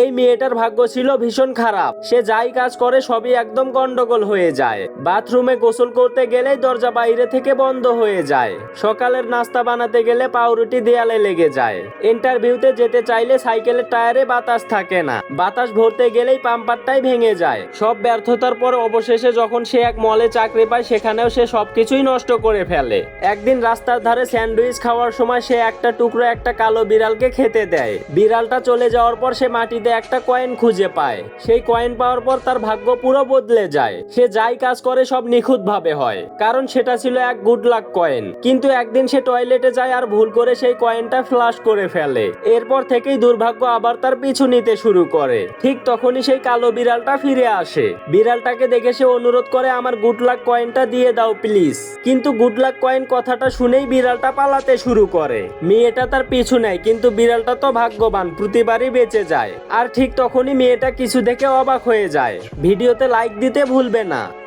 এই মেয়েটার ভাগ্য ছিল ভীষণ খারাপ। সে যাই কাজ করে, সবই একদম গন্ডগোল হয়ে যায়। বাথরুমে গোসল করতে গেলেই দরজা বাইরে থেকে বন্ধ হয়ে যায়। সকালের নাস্তা বানাতে গেলে পাউরুটি দেয়ালে লেগে যায়। ইন্টারভিউতে যেতে চাইলে সাইকেলের টায়ারে বাতাস থাকে না। বাতাস ভরতে গেলেই পাম্পারটাই ভেঙে যায়। সব ব্যর্থতার পর অবশেষে যখন সে এক মলে চাকরি পায়, সেখানেও সে সবকিছুই নষ্ট করে ফেলে। একদিন রাস্তার ধারে স্যান্ডউইচ খাওয়ার সময় সে একটা টুকরো একটা কালো বিড়ালকে খেতে দেয়। বিড়ালটা চলে যাওয়ার পর সে মাটিতে একটা কয়েন খুঁজে পায়। সেই কয়েন পাওয়ার পর তার ভাগ্য পুরো বদলে যায়। সে যাই কাজ করে সব নিখুঁত ভাবে হয়। কারণ সেটা ছিল এক গুড লাক কয়েন কিন্তু একদিন সে টয়লেটে যায় আর ভুল করে সেই কয়েনটা ফ্লাশ করে ফেলে। এরপর থেকেই দুর্ভাগ্য আবার তার পিছু নিতে শুরু করে। ঠিক তখনই সেই কালো বিড়ালটা ফিরে আসে। বিড়ালটাকে দেখে সে অনুরোধ করে, আমার গুড লাক কয়েনটা দিয়ে দাও প্লিজ কিন্তু গুড লাক কয়েন কথাটা শুনেই বিড়ালটা পালাতে শুরু করে। মেয়েটা তার পিছু নেয়, কিন্তু বিড়ালটা তো ভাগ্যবান, প্রতিবারই বেঁচে যায়। আর ঠিক তখনই মেয়েটা কিছু দেখে অবাক হয়ে যায়। ভিডিওতে লাইক দিতে ভুলবে না।